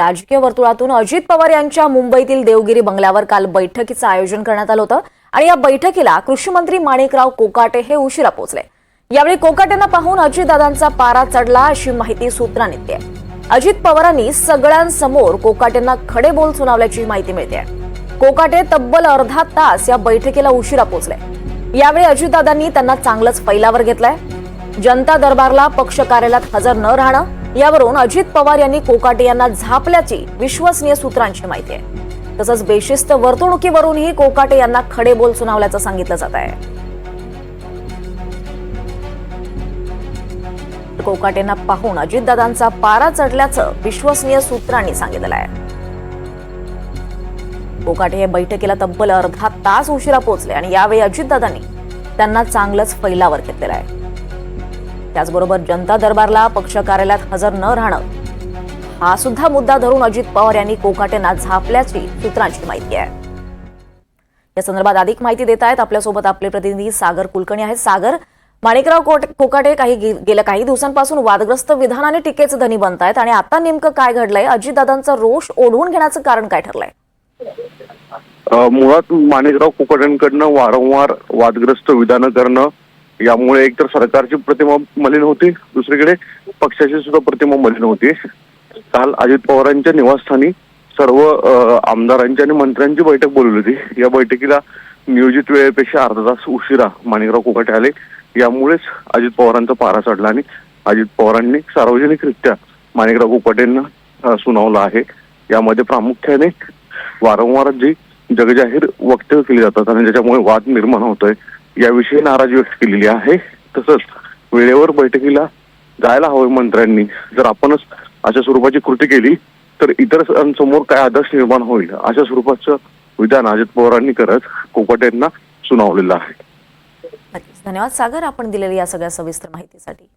राजकीय वर्तुळातून अजित पवार यांच्या मुंबईतील देवगिरी बंगल्यावर काल बैठकीचं आयोजन करण्यात आलं होतं. आणि या बैठकीला कृषी मंत्री माणिकराव कोकाटे हे उशिरा पोहोचले. यावेळी कोकाटेंना पाहून अजितदादांचा पारा चढला अशी माहिती सूत्रांनी दिली. अजित पवारांनी सगळ्यांसमोर कोकाटेंना खडे बोल सुनावल्याची माहिती मिळते कोकाटे तब्बल अर्धा तास या बैठकीला उशिरा पोहोचले. यावेळी अजितदादांनी त्यांना चांगलंच फैलावर घेतलंय. जनता दरबारला पक्ष कार्यालयात हजर न राहणं यावरून अजित पवार यांनी कोकाटे यांना झापल्याची विश्वसनीय सूत्रांची माहिती आहे. तसंच बेशिस्त वर्तणुकीवरूनही कोकाटे यांना खडे बोल सुनावल्याचं सांगितलं जात आहे. कोकाटेंना पाहून अजितदादांचा पारा चढल्याचं विश्वसनीय सूत्रांनी सांगितलं आहे. कोकाटे हे बैठकीला तब्बल अर्धा तास उशिरा पोहोचले आणि यावेळी अजितदादांनी त्यांना चांगलंच फैलावर घेतलेलं आहे. त्याचबरोबर जनता दरबारला पक्ष कार्यालयात हजर न राहणं. हा सुद्धा मुद्दा धरून अजित पवार यांनी कोकाटेंना झापल्याची सूत्रांची माहिती आहे. या संदर्भात अधिक माहिती देत आहेत आपल्यासोबत आपले प्रतिनिधी सागर कुलकर्णी आहेत. सागर माणिकराव कोकाटे काही गेल्या काही दिवसांपासून वादग्रस्त विधानाने टीकेचे धनी बनत आहेत आणि आता नेमकं काय घडलंय? अजितदादांचा रोष ओढवून घेण्याचं कारण काय ठरलंय? मुळात माणिकराव कुकडे वारंवार वादग्रस्त विधानं करणं यामुळे एकतर सरकारची प्रतिमा मलिन होती दुसरीकडे पक्षाची सुद्धा प्रतिमा मलिन होती. काल अजित पवारांच्या निवासस्थानी सर्व आमदारांची आणि मंत्र्यांची बैठक बोलवली होती. या बैठकीला नियोजित वेळेपेक्षा अर्धा तास उशिरा माणिकराव कोकाटे आले. यामुळेच अजित पवारांचा पारा चढला आणि अजित पवारांनी सार्वजनिकरित्या माणिकराव कोकाटेंना सुनावलं आहे. यामध्ये प्रामुख्याने वारंवार जी जगजाहीर वक्तव्य केली जातात आणि ज्याच्यामुळे वाद निर्माण होतोय याविषयी नाराजी व्यक्त केलेली आहे. तसंच वेळेवर बैठकीला जायला हवं मंत्र्यांनी. जर आपणच अशा स्वरूपाची कृती केली तर इतर समोर काय आदर्श निर्माण होईल? अशा स्वरूपाचं विधान अजित पवारांनी करत कोकाटेंना सुनावलेलं आहे. धन्यवाद. सागर आपण दिलेली या सगळ्या सविस्तर माहितीसाठी.